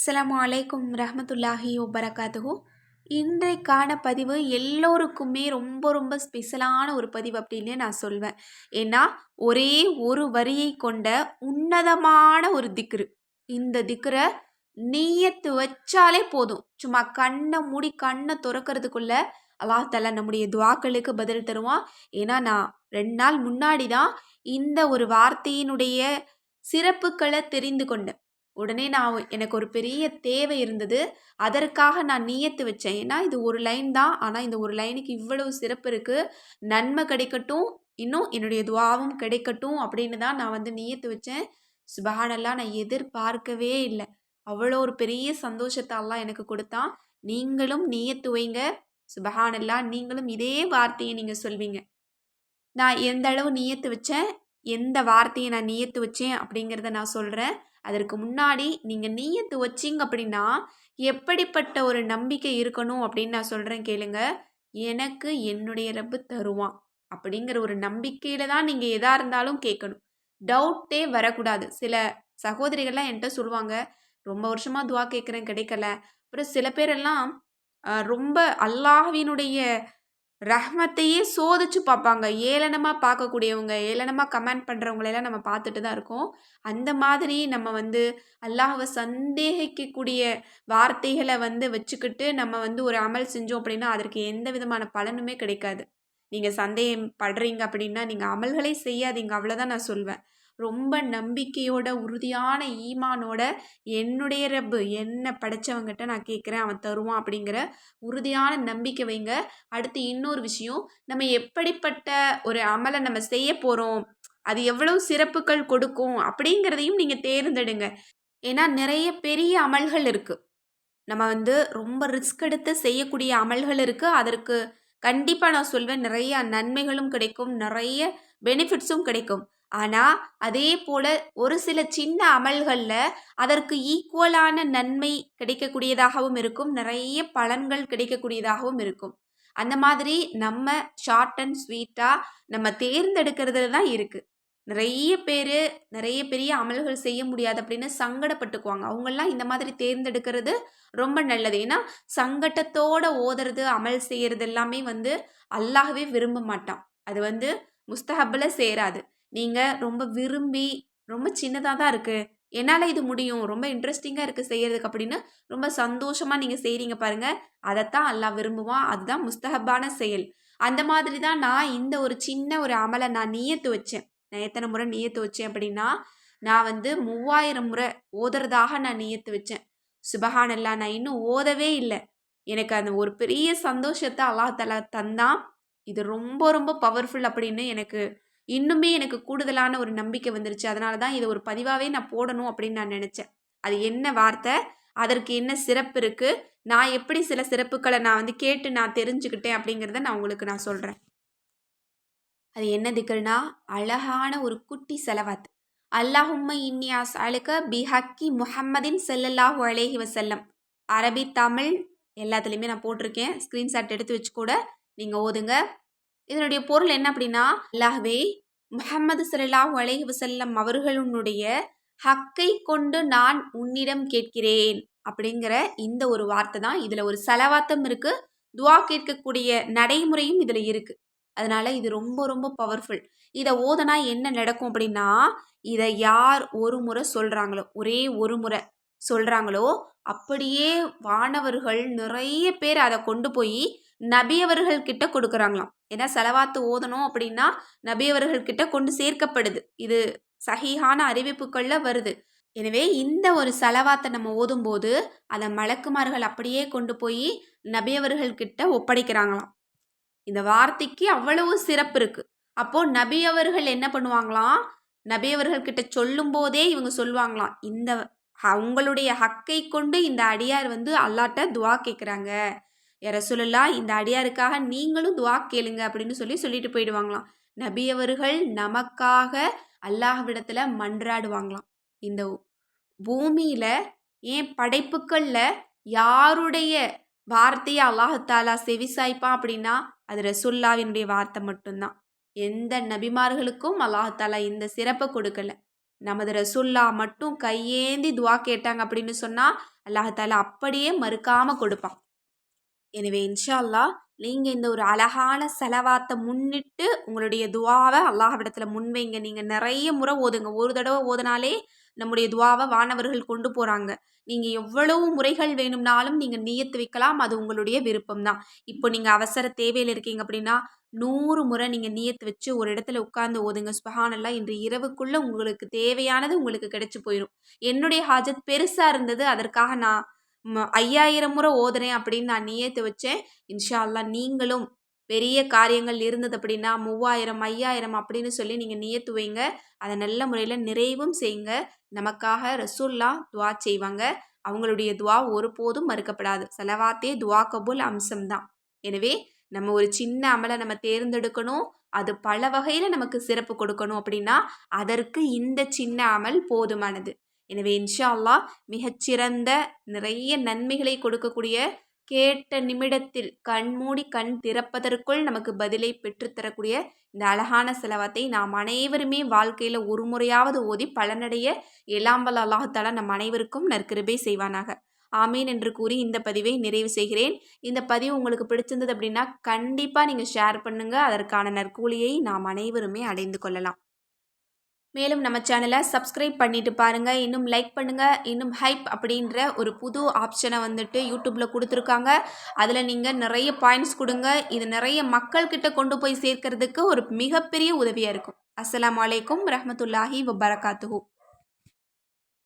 அஸ்லாம் அலைக்கும் ரஹமத்துல்லாஹி வபரகாத்துஹு. இன்றைக்கான பதிவு எல்லோருக்குமே ரொம்ப ரொம்ப ஸ்பெஷலான ஒரு பதிவு அப்படின்னு நான் சொல்வேன். ஏன்னா ஒரே ஒரு வரியை கொண்ட உன்னதமான ஒரு திக்ரு. இந்த திக்ரை நீயத்து வச்சாலே போதும். சும்மா கண்ணை மூடி கண்ணை துறக்கிறதுக்குள்ள அல்லாஹால நம்முடைய துவாக்களுக்கு பதில் தருவான். ஏன்னா நான் ரெண்டு நாள் முன்னாடி தான் இந்த ஒரு வார்த்தையினுடைய சிறப்புகளை தெரிந்து கொண்டேன். உடனே நான் எனக்கு ஒரு பெரிய தேவை இருந்தது. அதற்காக நான் நீயத்து வச்சேன். ஏன்னா இது ஒரு லைன் தான். ஆனால் இந்த ஒரு லைனுக்கு இவ்வளவு சிறப்பு இருக்குது நன்மை கிடைக்கட்டும். இன்னும் என்னுடைய துவாவும் கிடைக்கட்டும் அப்படின்னு தான் நான் வந்து நீயத்து வச்சேன். சுபஹானெல்லாம் நான் எதிர்பார்க்கவே இல்லை. அவ்வளோ ஒரு பெரிய சந்தோஷத்தை எல்லாம் எனக்கு கொடுத்தான். நீங்களும் நீயத்து வைங்க. சுபஹானல்லா நீங்களும் இதே வார்த்தையை நீங்கள் சொல்வீங்க. நான் எந்த அளவு நீயத்து வச்சேன்? எந்த வார்த்தையை நான் நியத்து வச்சேன்? அப்படிங்கிறத நான் சொல்கிறேன் அதற்கு முன்னாடி நீங்கள் நீயத்து வச்சிங்க அப்படின்னா எப்படிப்பட்ட ஒரு நம்பிக்கை இருக்கணும் அப்படின்னு நான் சொல்கிறேன் கேளுங்க. எனக்கு என்னுடைய ரப்பு தருவான் அப்படிங்கிற ஒரு நம்பிக்கையில தான் நீங்கள் எதாக இருந்தாலும் கேட்கணும். டவுட்டே வரக்கூடாது. சில சகோதரிகள்லாம் என்கிட்ட சொல்லுவாங்க ரொம்ப வருஷமாக துவா கேட்குறேன் கிடைக்கல. அப்புறம் சில பேரெல்லாம் ரொம்ப அல்லாஹ்வினுடைய ரஹ்மத்தையே சோதிச்சு பார்ப்பாங்க. ஏளனமாக பார்க்கக்கூடியவங்க ஏளனமாக கமெண்ட் பண்ணுறவங்களெல்லாம் நம்ம பார்த்துட்டு தான் இருக்கோம். அந்த மாதிரி நம்ம வந்து அல்லாஹவை சந்தேகிக்கக்கூடிய வார்த்தைகளை வந்து வச்சுக்கிட்டு நம்ம வந்து ஒரு அமல் செஞ்சோம் அப்படின்னா அதற்கு எந்த விதமான பலனுமே கிடைக்காது. நீங்கள் சந்தேகம் படுறீங்க அப்படின்னா நீங்கள் அமல்களை செய்யாதீங்க. அவ்வளோதான் நான் சொல்வேன். ரொம்ப நம்பிக்கையோட உறுதியான ஈமானோட என்னுடைய ரப்பு என்ன படைச்சவங்கிட்ட நான் கேட்குறேன் அவன் தருவான் அப்படிங்கிற உறுதியான நம்பிக்கை வைங்க. அடுத்து இன்னொரு விஷயம் நம்ம எப்படிப்பட்ட ஒரு அமலை நம்ம செய்ய போகிறோம் அது எவ்வளவு சிறப்புகள் கொடுக்கும் அப்படிங்கிறதையும் நீங்கள் தேர்ந்தெடுங்க. ஏன்னா நிறைய பெரிய அமல்கள் இருக்குது நம்ம வந்து ரொம்ப ரிஸ்க் எடுத்து செய்யக்கூடிய அமல்கள் இருக்குது அதற்கு கண்டிப்பாக நான் சொல்வேன் நிறைய நன்மைகளும் கிடைக்கும் நிறைய பெனிஃபிட்ஸும் கிடைக்கும். ஆனால் அதே போல் ஒரு சில சின்ன அமல்களில் அதற்கு ஈக்குவலான நன்மை கிடைக்கக்கூடியதாகவும் இருக்கும். நிறைய பலன்கள் கிடைக்கக்கூடியதாகவும் இருக்கும். அந்த மாதிரி நம்ம ஷார்ட் அண்ட் ஸ்வீட்டாக நம்ம தேர்ந்தெடுக்கிறதுல தான் இருக்குது நிறைய பேர் நிறைய பெரிய அமல்கள் செய்ய முடியாது அப்படின்னு சங்கடப்பட்டுக்குவாங்க. அவங்கெல்லாம் இந்த மாதிரி தேர்ந்தெடுக்கிறது ரொம்ப நல்லது. ஏன்னா சங்கட்டத்தோடு ஓதுறது அமல் செய்கிறது எல்லாமே வந்து அல்லாகவே விரும்ப மாட்டான் அது வந்து முஸ்தஹப்பில் சேராது. நீங்கள் ரொம்ப விரும்பி ரொம்ப சின்னதாக தான் இருக்குது என்னால் இது முடியும். ரொம்ப இன்ட்ரெஸ்டிங்காக இருக்குது செய்கிறதுக்கு அப்படின்னு ரொம்ப சந்தோஷமாக நீங்கள் செய்கிறீங்க பாருங்கள் அதைத்தான் எல்லாம் விரும்புவான். அதுதான் முஸ்தகப்பான செயல். அந்த மாதிரி தான் நான் இந்த ஒரு சின்ன ஒரு அமலை நான் நீயத்து வச்சேன். நான் எத்தனை முறை நியத்து வச்சேன் அப்படின்னா நான் வந்து மூவாயிரம் முறை ஓதுறதாக நான் நீயத்து வச்சேன். சுபஹானல்லா நான் இன்னும் ஓதவே இல்லை. எனக்கு அந்த ஒரு பெரிய சந்தோஷத்தை அல்லாஹ் தலா தந்தான். இது ரொம்ப ரொம்ப பவர்ஃபுல் அப்படின்னு எனக்கு இன்னுமே எனக்கு கூடுதலான ஒரு நம்பிக்கை வந்துருச்சு. அதனால தான் இதை ஒரு பதிவாகவே நான் போடணும் அப்படின்னு நான் நினச்சேன். அது என்ன வார்த்தை? அதற்கு என்ன சிறப்பு இருக்குது நான் எப்படி சில சிறப்புகளை நான் வந்து கேட்டு நான் தெரிஞ்சுக்கிட்டேன் அப்படிங்கிறத நான் உங்களுக்கு நான் சொல்கிறேன் அது என்ன திக்கல்னா அழகான ஒரு குட்டி செலவாத் அல்லாஹும்ம இன்னியாஸ் அழுக்க பிஹக்கி முஹம்மதின் செல்லல்லாஹு அலேஹி வசல்லம் அரபி தமிழ் எல்லாத்துலேயுமே நான் போட்டிருக்கேன். ஸ்க்ரீன்ஷாட் எடுத்து வச்சு கூட நீங்கள் ஓதுங்க. இதனுடைய பொருள் என்ன அப்படின்னா அல்லாஹ்வே முஹம்மது சல்லாஹூ அலைஹி வசல்லம் அவர்களுடைய ஹக்கை கொண்டு நான் உன்னிடம் கேட்கிறேன் அப்படிங்கிற இந்த ஒரு வார்த்தை தான். இதில் ஒரு செலவாத்தம் இருக்குது துவா கேட்கக்கூடிய நடைமுறையும் இதில் இருக்குது அதனால இது ரொம்ப ரொம்ப பவர்ஃபுல் இதை ஓதனா என்ன நடக்கும் அப்படின்னா இதை யார் ஒரு முறை சொல்கிறாங்களோ ஒரே ஒரு முறை சொல்கிறாங்களோ அப்படியே வானவர்கள் நிறைய பேர் அதை கொண்டு போய் நபியவர்கள் கிட்ட கொடுக்குறாங்களாம். ஏன்னா செலவாத்து ஓதணும் அப்படின்னா நபியவர்கள் கிட்ட கொண்டு சேர்க்கப்படுது. இது சகிஹான அறிவிப்புகளில் வருது. எனவே இந்த ஒரு செலவாத்தை நம்ம ஓதும்போது அதை மலக்குமார்கள் அப்படியே கொண்டு போய் நபியவர்கள் கிட்ட ஒப்படைக்கிறாங்களாம். இந்த வார்த்தைக்கு அவ்வளவு சிறப்பு இருக்கு. அப்போ நபியவர்கள் என்ன பண்ணுவாங்களாம்? நபியவர்கள் கிட்ட சொல்லும் போதே இவங்க சொல்லுவாங்களாம் இந்த அவங்களுடைய ஹக்கை கொண்டு இந்த அடியார் வந்து அல்லாட்ட துவா கேட்குறாங்க ரசூலுல்லா இந்த அடியாருக்காக நீங்களும் துவா கேளுங்க அப்படின்னு சொல்லி சொல்லிட்டு போயிடுவாங்களாம். நபி அவர்கள் நமக்காக அல்லாஹ்விடத்தில் மன்றாடுவாங்களாம். இந்த பூமியில் ஏன் படைப்புக்களில் யாருடைய வார்த்தையை அல்லாஹாலா செவிசாய்ப்பான் அப்படின்னா அது ரசுல்லாவினுடைய வார்த்தை மட்டும்தான். எந்த நபிமார்களுக்கும் அல்லாஹாலா இந்த சிறப்பை கொடுக்கல. நமது ரசுல்லா மட்டும் கையேந்தி துவா கேட்டாங்க அப்படின்னு சொன்னால் அல்லாஹால அப்படியே மறுக்காமல் கொடுப்பான். எனவே இன்ஷா அல்லாஹ் நீங்கள் இந்த ஒரு அழகான செலவாத்தை முன்னிட்டு உங்களுடைய துவாவை அல்லாஹ்விடத்தில் முன்வைங்க. நீங்கள் நிறைய முறை ஓதுங்க. ஒரு தடவை ஓதுனாலே நம்முடைய துவாவை வானவர்கள் கொண்டு போகிறாங்க நீங்கள் எவ்வளவு முறைகள் வேணும்னாலும் நீங்கள் நியத்து வைக்கலாம் அது உங்களுடைய விருப்பம் தான் இப்போ நீங்கள் அவசர தேவையில் இருக்கீங்க அப்படின்னா நூறு முறை நீங்கள் நியத்து வச்சு ஒரு இடத்துல உட்கார்ந்து ஓதுங்க. சுபஹானல்லா இன்று இரவுக்குள்ளே உங்களுக்கு தேவையானது உங்களுக்கு கிடைச்சி போயிடும் என்னுடைய ஹாஜத் பெருசாக இருந்தது அதற்காக நான் ஐயாயிரம் முறை ஓதுறேன் அப்படின்னு நான் நியத்து வச்சேன். இன்ஷா அல்லாஹ் நீங்களும் பெரிய காரியங்கள் இருந்தது அப்படின்னா மூவாயிரம் ஐயாயிரம் அப்படின்னு சொல்லி நீங்கள் நியத்து வைங்க. அதை நல்ல முறையில் நிறைவும் செய்யுங்க நமக்காக ரசூல்லா துவா செய்வாங்க. அவங்களுடைய துவா ஒருபோதும் மறுக்கப்படாது. செலவாத்தே துவா கபூல் அம்சம்தான் எனவே நம்ம ஒரு சின்ன அமலை நம்ம தேர்ந்தெடுக்கணும். அது பல வகையில் நமக்கு சிறப்பு கொடுக்கணும் அப்படின்னா அதற்கு இந்த சின்ன அமல் போதுமானது. எனவே இன்ஷா அல்லா மிகச்சிறந்த நிறைய நன்மைகளை கொடுக்கக்கூடிய கேட்ட நிமிடத்தில் கண்மூடி கண் திறப்பதற்குள் நமக்கு பதிலை பெற்றுத்தரக்கூடிய இந்த அழகான செலவத்தை நாம் அனைவருமே வாழ்க்கையில் ஒரு முறையாவது ஓதி பலனடைய எலாம்பல் அல்லாஹால நம் அனைவருக்கும் நற்கிருபை செய்வானாக. ஆமீன் என்று கூறி இந்த பதிவை நிறைவு செய்கிறேன். இந்த பதிவு உங்களுக்கு பிடிச்சிருந்தது அப்படின்னா கண்டிப்பாக நீங்கள் ஷேர் பண்ணுங்கள் அதற்கான நற்கூலியை நாம் அனைவருமே அடைந்து கொள்ளலாம். மேலும் நம்ம சேனலை சப்ஸ்கிரைப் பண்ணிட்டு பாருங்கள் இன்னும் லைக் பண்ணுங்கள் இன்னும் ஹைப் அப்படின்ற ஒரு புது ஆப்ஷனை வந்துட்டு யூடியூப்பில் கொடுத்துருக்காங்க. அதில் நீங்கள் நிறைய பாயிண்ட்ஸ் கொடுங்க. இது நிறைய மக்கள்கிட்ட கொண்டு போய் சேர்க்கறதுக்கு ஒரு மிகப்பெரிய உதவியாக இருக்கும். அஸ்லாம் வலைக்கம் ரஹமத்துல்லாஹி வபரகாத்துஹூ.